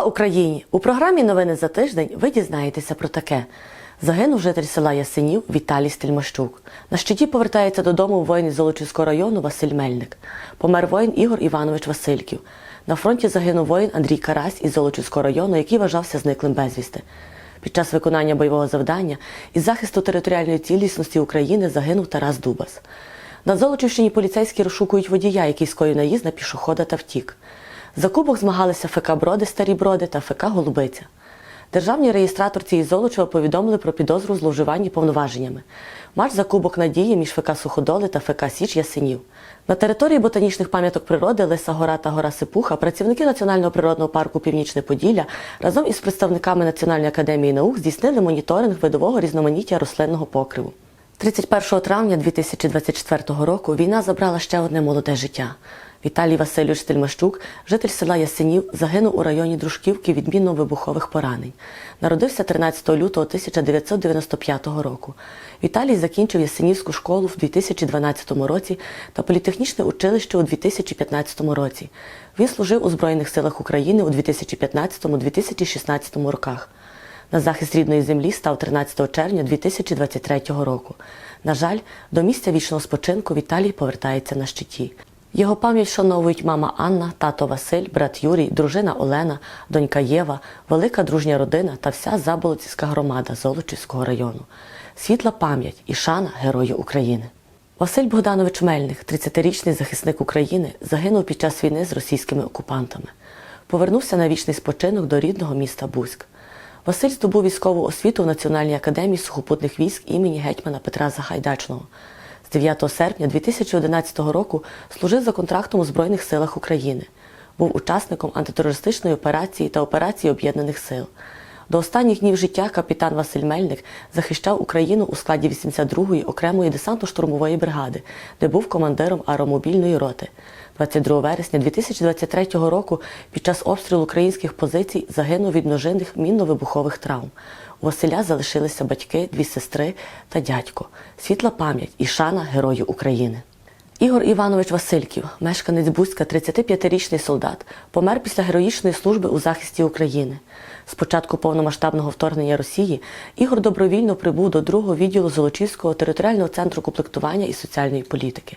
Слава Україні! У програмі Новини за тиждень ви дізнаєтеся про таке. Загинув житель села Ясенів Віталій Стельмащук. На щиті повертається додому воїн із Золочівського району Василь Мельник. Помер воїн Ігор Іванович Васильків. На фронті загинув воїн Андрій Карась із Золочівського району, який вважався зниклим безвісти. Під час виконання бойового завдання із захисту територіальної цілісності України загинув Тарас Дубас. На Золочівщині поліцейські розшукують водія, який скоїв наїзд на пішохода та втік. За кубок змагалися ФК Броди Старі Броди та ФК Голубиця. Державні реєстраторці із Золочева повідомили про підозру зловживанні повноваженнями. Матч за кубок надії між ФК Суходоли та ФК Січ Ясенів. На території ботанічних пам'яток природи Лиса Гора та Гора Сипуха працівники Національного природного парку Північне Поділля разом із представниками Національної академії наук здійснили моніторинг видового різноманіття рослинного покриву. 31 травня 2024 року війна забрала ще одне молоде життя. Віталій Васильович Стельмащук, житель села Ясенів, загинув у районі Дружківки від мінно-вибухових поранень. Народився 13 лютого 1995 року. Віталій закінчив Ясенівську школу в 2012 році та політехнічне училище у 2015 році. Він служив у Збройних силах України у 2015-2016 роках. На захист рідної землі став 13 червня 2023 року. На жаль, до місця вічного спочинку Віталій повертається на щиті. Його пам'ять шановують мама Анна, тато Василь, брат Юрій, дружина Олена, донька Єва, велика дружня родина та вся Заболоцівська громада Золочівського району. Світла пам'ять і шана Герою України. Василь Богданович Мельник, 30-річний захисник України, загинув під час війни з російськими окупантами. Повернувся на вічний спочинок до рідного міста Бузьк. Василь здобув військову освіту в Національній академії сухопутних військ імені гетьмана Петра Загайдачного. З 9 серпня 2011 року служив за контрактом у Збройних силах України. Був учасником антитерористичної операції та операції Об'єднаних сил. До останніх днів життя капітан Василь Мельник захищав Україну у складі 82-ї окремої десантно-штурмової бригади, де був командиром аеромобільної роти. 22 вересня 2023 року під час обстрілу українських позицій загинув від множинних мінно-вибухових травм. У Василя залишилися батьки, дві сестри та дядько. Світла пам'ять і шана Герою України. Ігор Іванович Васильків, мешканець Бузька, 35-річний солдат, помер після героїчної служби у захисті України. З початку повномасштабного вторгнення Росії Ігор добровільно прибув до другого відділу Золочівського територіального центру комплектування і соціальної політики.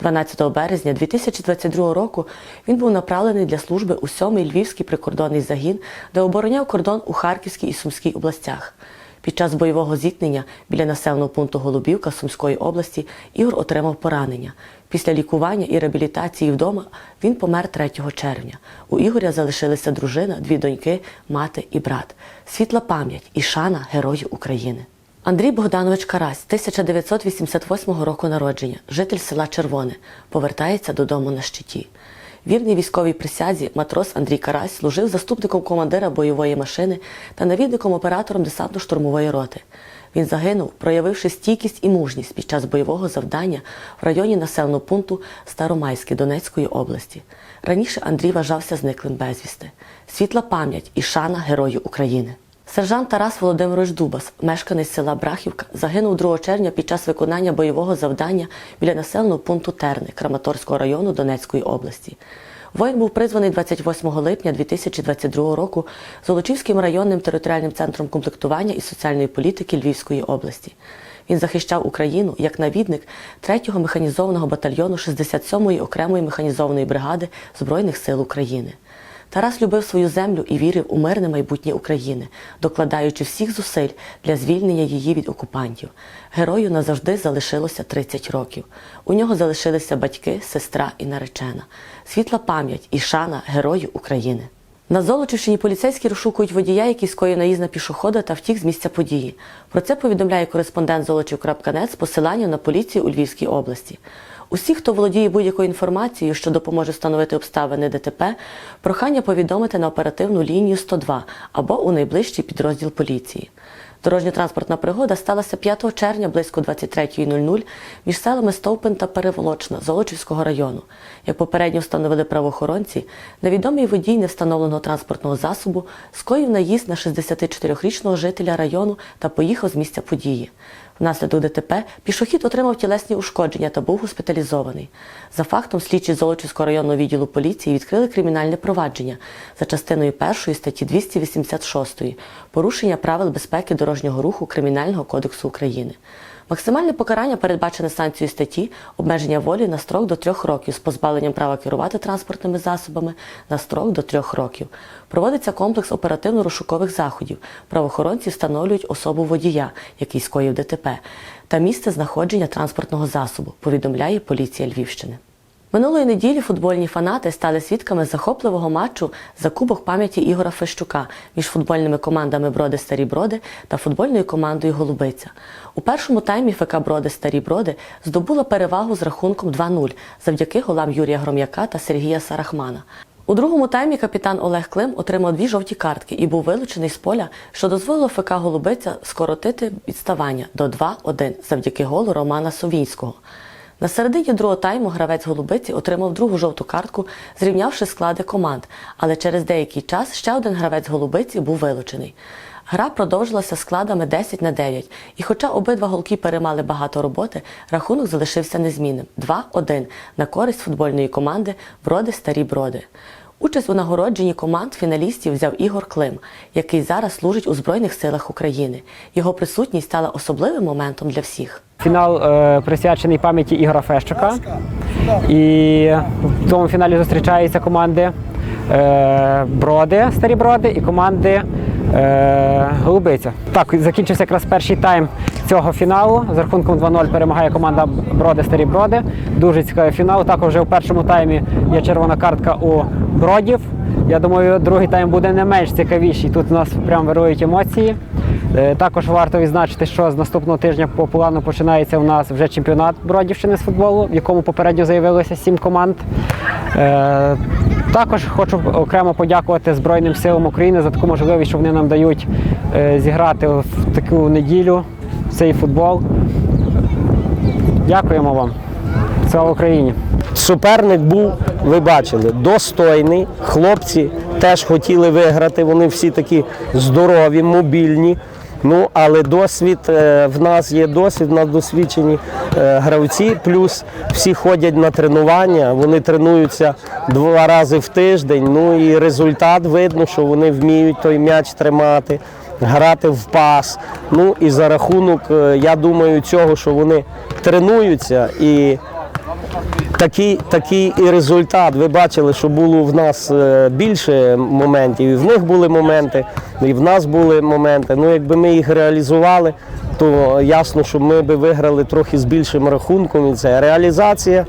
12 березня 2022 року він був направлений для служби у 7-й Львівський прикордонний загін, де обороняв кордон у Харківській і Сумській областях. Під час бойового зіткнення біля населеного пункту Голубівка Сумської області Ігор отримав поранення. Після лікування і реабілітації вдома він помер 3 червня. У Ігоря залишилися дружина, дві доньки, мати і брат. Світла пам'ять і шана Герою України. Андрій Богданович Карась, 1988 року народження, житель села Червоне, повертається додому на щиті. Вірний військовій присязі матрос Андрій Карась служив заступником командира бойової машини та навідником оператором десантно-штурмової роти. Він загинув, проявивши стійкість і мужність під час бойового завдання в районі населеного пункту Старомайське Донецької області. Раніше Андрій вважався зниклим безвісти. Світла пам'ять і шана Герою України. Сержант Тарас Володимирович Дубас, мешканець села Брахівка, загинув 2 червня під час виконання бойового завдання біля населеного пункту Терни Краматорського району Донецької області. Воїн був призваний 28 липня 2022 року Золочівським районним територіальним центром комплектування і соціальної політики Львівської області. Він захищав Україну як навідник 3-го механізованого батальйону 67-ї окремої механізованої бригади Збройних сил України. Тарас любив свою землю і вірив у мирне майбутнє України, докладаючи всіх зусиль для звільнення її від окупантів. Герою назавжди залишилося 30 років. У нього залишилися батьки, сестра і наречена. Світла пам'ять і шана Герою України. На Золочівщині поліцейські розшукують водія, який скоїв наїзд на пішохода та втік з місця події. Про це повідомляє кореспондент Золочів.нет з посиланням на поліцію у Львівській області. Усі, хто володіє будь-якою інформацією, що допоможе встановити обставини ДТП, прохання повідомити на оперативну лінію 102 або у найближчий підрозділ поліції. Дорожньо-транспортна пригода сталася 5 червня близько 23.00 між селами Стовпин та Переволочна Золочівського району. Як попередньо встановили правоохоронці, невідомий водій невстановленого транспортного засобу скоїв наїзд на 64-річного жителя району та поїхав з місця події. Внаслідок ДТП пішохід отримав тілесні ушкодження та був госпіталізований. За фактом слідчі Золочівського районного відділу поліції відкрили кримінальне провадження за частиною 1 статті 286 порушення правил безпеки дорожнього руху Кримінального кодексу України. Максимальне покарання передбачене санкцією статті обмеження волі на строк до трьох років з позбавленням права керувати транспортними засобами на строк до трьох років. Проводиться комплекс оперативно-розшукових заходів. Правоохоронці встановлюють особу водія, який скоїв ДТП, та місце знаходження транспортного засобу, повідомляє поліція Львівщини. Минулої неділі футбольні фанати стали свідками захопливого матчу за Кубок пам'яті Ігора Фещука між футбольними командами Броди Старі Броди та футбольною командою Голубиця. У першому таймі ФК Броди Старі Броди здобула перевагу з рахунком 2-0 завдяки голам Юрія Гром'яка та Сергія Сарахмана. У другому таймі капітан Олег Клим отримав дві жовті картки і був вилучений з поля, що дозволило ФК Голубиця скоротити відставання до 2-1 завдяки голу Романа Совінського. На середині другого тайму гравець Голубиці отримав другу жовту картку, зрівнявши склади команд, але через деякий час ще один гравець Голубиці був вилучений. Гра продовжилася складами 10 на 9, і хоча обидва голки перемали багато роботи, рахунок залишився незмінним 2-1 на користь футбольної команди Броди Старі Броди. Участь у нагородженні команд фіналістів взяв Ігор Клим, який зараз служить у Збройних силах України. Його присутність стала особливим моментом для всіх. Фінал е, присвячений пам'яті Ігора Фещука. І в цьому фіналі зустрічаються команди е, Броди, Старі Броди і команди е, Голубиця. Так, закінчився якраз перший тайм цього фіналу. З рахунком 2-0 перемагає команда Броди Старі Броди. Дуже цікавий фінал. Також вже у першому таймі є червона картка у Бродів. Я думаю, другий тайм буде не менш цікавіший. Тут у нас прям вирують емоції. Е, Також варто відзначити, що з наступного тижня по плану починається у нас вже чемпіонат Бродівщини з футболу, в якому попередньо заявилося сім команд. Е, Також хочу окремо подякувати Збройним силам України за таку можливість, що вони нам дають е, зіграти в таку неділю в цей футбол. Дякуємо вам. Слава Україні! Суперник був, ви бачили, достойний. Хлопці теж хотіли виграти. Вони всі такі здорові, мобільні. Ну, але досвід е, в нас є досвід, в нас досвідчені е, гравці. Плюс всі ходять на тренування, вони тренуються два рази в тиждень. Ну і результат видно, що вони вміють той м'яч тримати, грати в пас. Ну і за рахунок, е, я думаю, цього, що вони тренуються і такий, такий і результат. Ви бачили, що було в нас е, більше моментів, і в них були моменти, і в нас були моменти. Ну, якби ми їх реалізували, то ясно, що ми би виграли трохи з більшим рахунком. І це реалізація,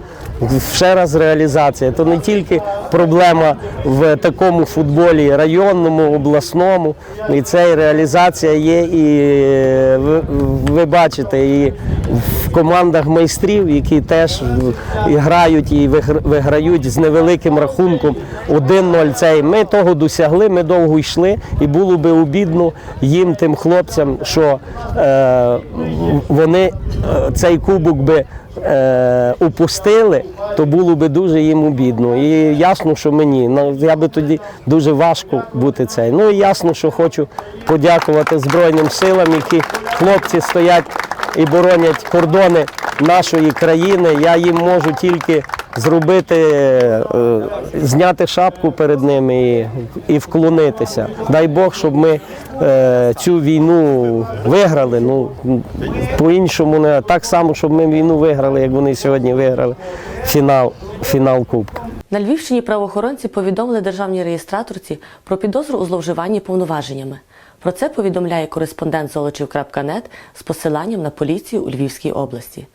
ще раз реалізація. То не тільки проблема в такому футболі районному, обласному. І це реалізація є, і е, ви, бачите, і в командах майстрів, які теж грають і вигр- виграють з невеликим рахунком 1-0 цей. Ми того досягли, ми довго йшли, і було би обідно їм, тим хлопцям, що е, вони е, цей кубок би е, упустили, то було би дуже їм обідно. І ясно, що мені. Ну, Я би тоді дуже важко бути цей. Ну і ясно, що хочу подякувати Збройним силам, які хлопці стоять і боронять кордони нашої країни. Я їм можу тільки зробити, е, зняти шапку перед ними і, і вклонитися. Дай Бог, щоб ми е, цю війну виграли. Ну по-іншому не так само, щоб ми війну виграли, як вони сьогодні виграли фінал, фінал Кубка. На Львівщині правоохоронці повідомили державній реєстраторці про підозру у зловживанні повноваженнями. Про це повідомляє кореспондент Золочів.нет з посиланням на поліцію у Львівській області.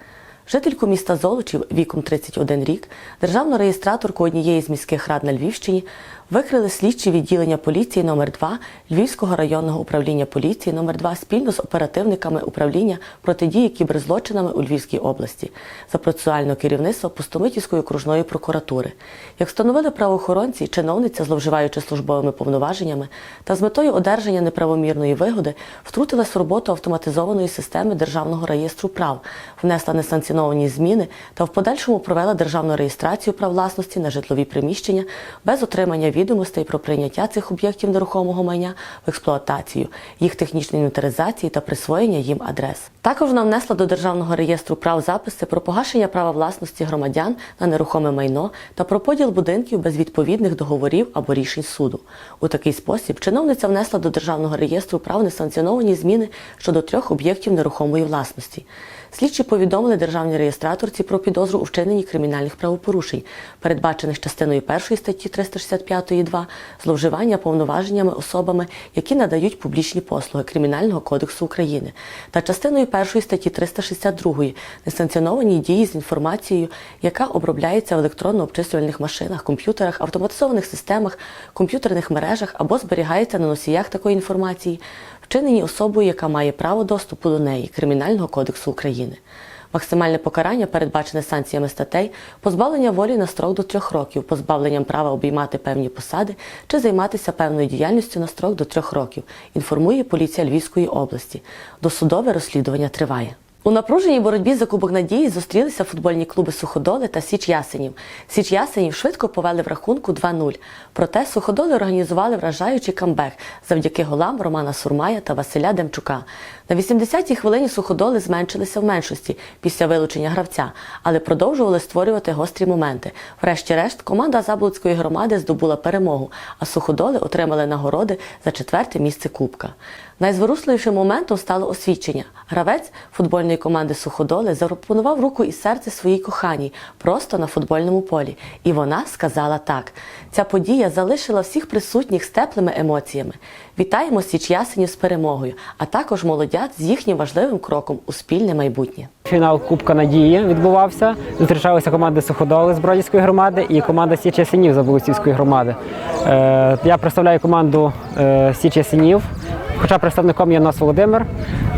Жительку міста Золочів віком 31 рік, державну реєстраторку однієї з міських рад на Львівщині викрили слідчі відділення поліції номер 2 Львівського районного управління поліції номер 2 спільно з оперативниками управління протидії кіберзлочинами у Львівській області за процесуального керівництва Пустомитівської окружної прокуратури. Як встановили правоохоронці, чиновниця, зловживаючи службовими повноваженнями та з метою одержання неправомірної вигоди, втрутилась в роботу автоматизованої системи державного реєстру прав, внесла несанкціоновані зміни та в подальшому провела державну реєстрацію прав власності на житлові приміщення без отримання відомостей про прийняття цих об'єктів нерухомого майна в експлуатацію, їх технічної інвентаризації та присвоєння їм адрес. Також вона внесла до державного реєстру прав записи про погашення права власності громадян на нерухоме майно та про поділ будинків без відповідних договорів або рішень суду. У такий спосіб чиновниця внесла до державного реєстру прав несанкціоновані зміни щодо трьох об'єктів нерухомої власності. Слідчі повідомили державній реєстраторці про підозру у вчиненні кримінальних правопорушень, передбачених частиною 1 статті 365.2 зловживання повноваженнями особами, які надають публічні послуги Кримінального кодексу України, та частиною 1 статті 362 несанкціоновані дії з інформацією, яка обробляється в електронно-обчислювальних машинах, комп'ютерах, автоматизованих системах, комп'ютерних мережах або зберігається на носіях такої інформації, вчинені особою, яка має право доступу до неї Кримінального кодексу України. Максимальне покарання передбачене санкціями статей позбавлення волі на строк до трьох років, позбавленням права обіймати певні посади чи займатися певною діяльністю на строк до трьох років. Інформує поліція Львівської області. Досудове розслідування триває. У напруженій боротьбі за Кубок Надії зустрілися футбольні клуби Суходоли та Січ Ясенів. Січ Ясенів швидко повели в рахунку 2-0. Проте Суходоли організували вражаючий камбек завдяки голам Романа Сурмая та Василя Демчука. На 80-й хвилині Суходоли зменшилися в меншості після вилучення гравця, але продовжували створювати гострі моменти. Врешті-решт, команда Заблудської громади здобула перемогу, а Суходоли отримали нагороди за четверте місце Кубка. Найзворушливішим моментом стало освідчення. Гравець футбольної команди Суходоли запропонував руку і серце своїй коханій просто на футбольному полі. І вона сказала так. Ця подія залишила всіх присутніх з теплими емоціями. Вітаємо Січ Ясенів з перемогою, а також молодят з їхнім важливим кроком у спільне майбутнє. Фінал Кубка Надії відбувався. Зустрічалися команди Суходоли з Бродівської громади і команда Січ Ясенів Заболоцівської громади. Е, я представляю команду е, Січ Ясенів. Хоча представником є нас Володимир.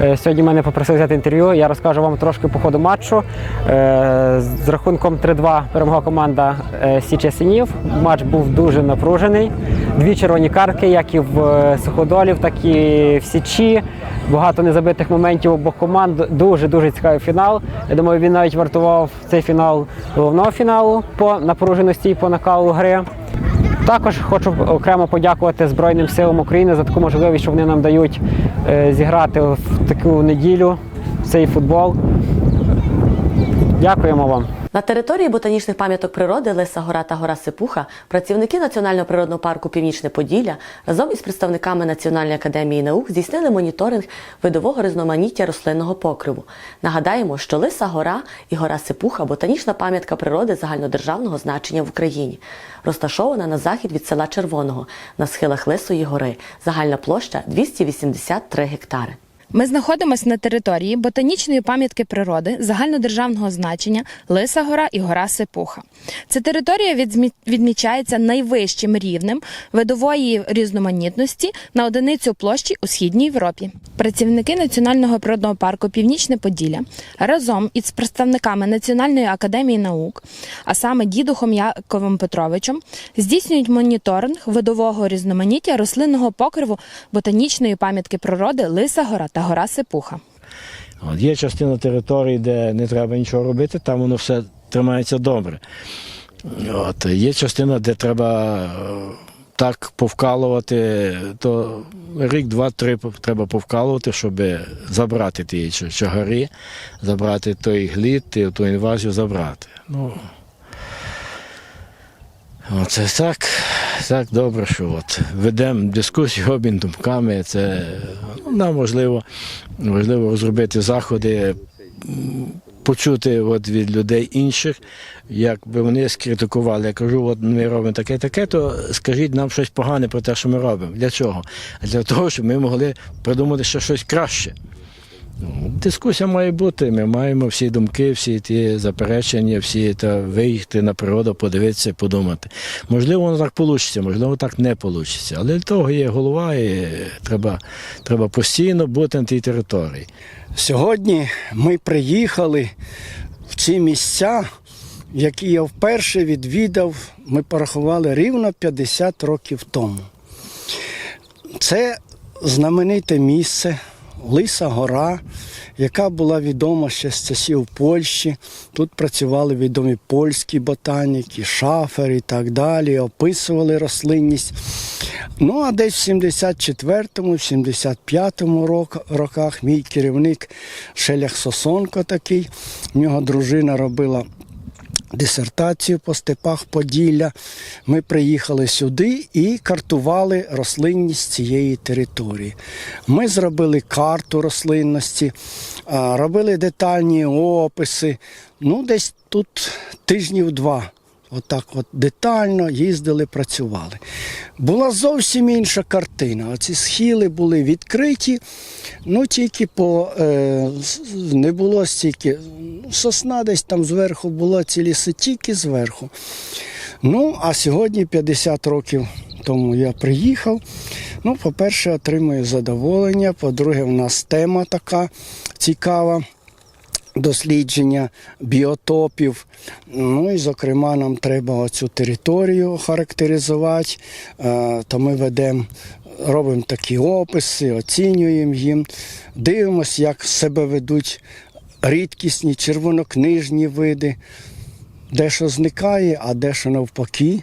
Е, Сьогодні мене попросили взяти інтерв'ю. Я розкажу вам трошки по ходу матчу. Е, З рахунком 3-2 перемогла команда е, Січ Ясенів. Матч був дуже напружений. Дві червоні картки, як і в Суходолів, так і в Січі. Багато незабитих моментів обох команд. Дуже дуже цікавий фінал. Я думаю, він навіть вартував цей фінал головного фіналу по напруженості і по накалу гри. Також хочу окремо подякувати Збройним силам України за таку можливість, що вони нам дають е, зіграти в таку неділю в цей футбол. Дякуємо вам. На території ботанічних пам'яток природи Лиса Гора та Гора Сипуха працівники Національного природного парку Північне Поділля разом із представниками Національної академії наук здійснили моніторинг видового різноманіття рослинного покриву. Нагадаємо, що Лиса Гора і Гора Сипуха ботанічна пам'ятка природи загальнодержавного значення в Україні, розташована на захід від села Червоного на схилах Лисої гори. Загальна площа 283 гектари. Ми знаходимося на території ботанічної пам'ятки природи загальнодержавного значення Лиса Гора і Гора Сипуха. Ця територія відмічається найвищим рівнем видової різноманітності на одиницю площі у східній Європі. Працівники Національного природного парку Північне Поділля разом із представниками Національної академії наук, а саме дідухом Яковом Петровичем, здійснюють моніторинг видового різноманіття рослинного покриву ботанічної пам'ятки природи Лиса Гора та Гора Сипуха. От є частина території, де не треба нічого робити, там воно все тримається добре. От, є частина, де треба е, так повкалувати, то рік, два, три треба повкалувати, щоб забрати ті чагари, забрати той глід, ту інвазію забрати. Ну, Оце так, так добре, що ведемо дискусію, обмін думками. Це нам важливо, важливо розробити заходи, почути от від людей інших, якби вони скритикували. Я кажу, от ми робимо таке, таке, то скажіть нам щось погане про те, що ми робимо. Для чого? Для того, щоб ми могли придумати ще щось краще. Ну, Дискусія має бути. Ми маємо всі думки, всі ті заперечення, всі та виїхати на природу, подивитися, подумати. Можливо, воно так вийде, можливо, так не вийде. Але для того є голова, і треба, треба постійно бути на тій території. Сьогодні ми приїхали в ці місця, які я вперше відвідав, ми порахували рівно 50 років тому. Це знамените місце Лиса гора, яка була відома ще з часів Польщі. Тут працювали відомі польські ботаніки, шафери і так далі, описували рослинність. Ну, а десь в 74-му, 75-му рок- роках мій керівник Шелях Сосонко такий, в нього дружина робила дисертацію по степах Поділля. Ми приїхали сюди і картували рослинність цієї території. Ми зробили карту рослинності, робили детальні описи. Ну, десь тут тижнів два. Отак от детально їздили, працювали. Була зовсім інша картина. Оці схили були відкриті, ну тільки по е, не було стільки. Сосна десь там зверху була, ці ліси тільки зверху. Ну, а сьогодні 50 років тому я приїхав. Ну, по-перше, отримую задоволення. По-друге, в нас тема така цікава дослідження біотопів. Ну і, зокрема, нам треба оцю територію характеризувати, Е, то ми ведемо. Робимо такі описи, оцінюємо їм, дивимося, як себе ведуть рідкісні червонокнижні види, дещо зникає, а дещо навпаки, в-